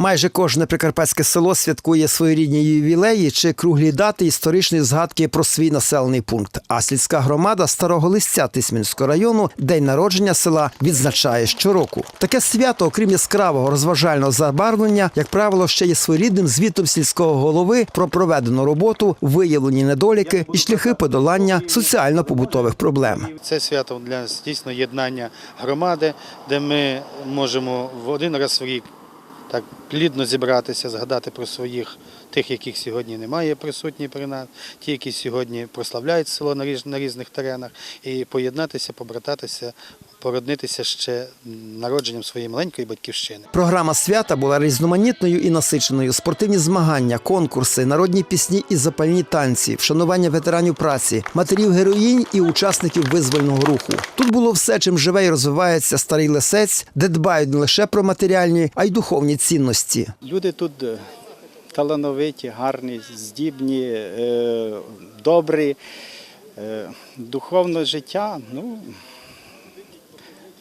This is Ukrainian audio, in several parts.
Майже кожне прикарпатське село святкує своєрідні ювілеї чи круглі дати історичної згадки про свій населений пункт. А сільська громада старого листя Тисмінського району день народження села відзначає щороку. Таке свято, окрім яскравого розважального забарвлення, як правило, ще є своєрідним звітом сільського голови про проведену роботу, виявлені недоліки і шляхи подолання соціально-побутових проблем. Це свято для дійсно єднання громади, де ми можемо в один раз в рік так плідно зібратися, згадати про своїх тих, яких сьогодні немає присутні при нас, ті, які сьогодні прославляють село на різ- на різних теренах, і поєднатися, побрататися, породнитися ще народженням своєї маленької батьківщини. Програма свята була різноманітною і насиченою. Спортивні змагання, конкурси, народні пісні і запальні танці, вшанування ветеранів праці, матерів героїнь і учасників визвольного руху. Тут було все, чим живе і розвивається старий лисець, де дбають не лише про матеріальні, а й духовні цінності. Люди тут е, талановиті, гарні, здібні, е, добрі. Е, Духовне життя, ну,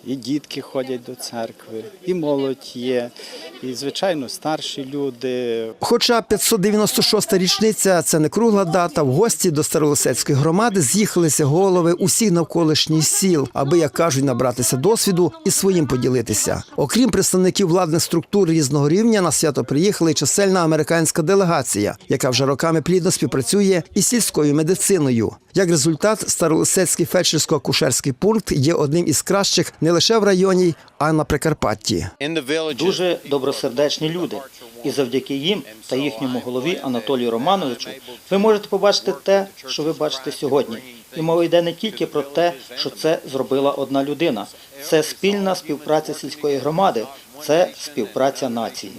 і дітки ходять до церкви, і молодь є, і, звичайно, старші люди. Хоча 596-та річниця це не кругла дата, в гості до Старолисецької громади з'їхалися голови усіх навколишніх сіл, аби, як кажуть, набратися досвіду і своїм поділитися. Окрім представників владних структур різного рівня, на свято приїхала й чисельна американська делегація, яка вже роками плідно співпрацює із сільською медициною. Як результат, Старолисецький фельдшерсько-акушерський пункт є одним із кращих не лише в районі, а й на Прикарпатті. дуже добросердечні люди. І завдяки їм та їхньому голові Анатолію Романовичу ви можете побачити те, що ви бачите сьогодні. І мова йде не тільки про те, що це зробила одна людина. Це спільна співпраця сільської громади, це співпраця нації.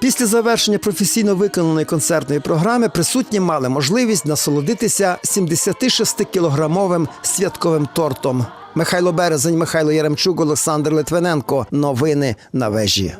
Після завершення професійно виконаної концертної програми присутні мали можливість насолодитися 76-кілограмовим святковим тортом. Михайло Березень, Михайло Яремчук, Олександр Литвиненко. Новини на вежі.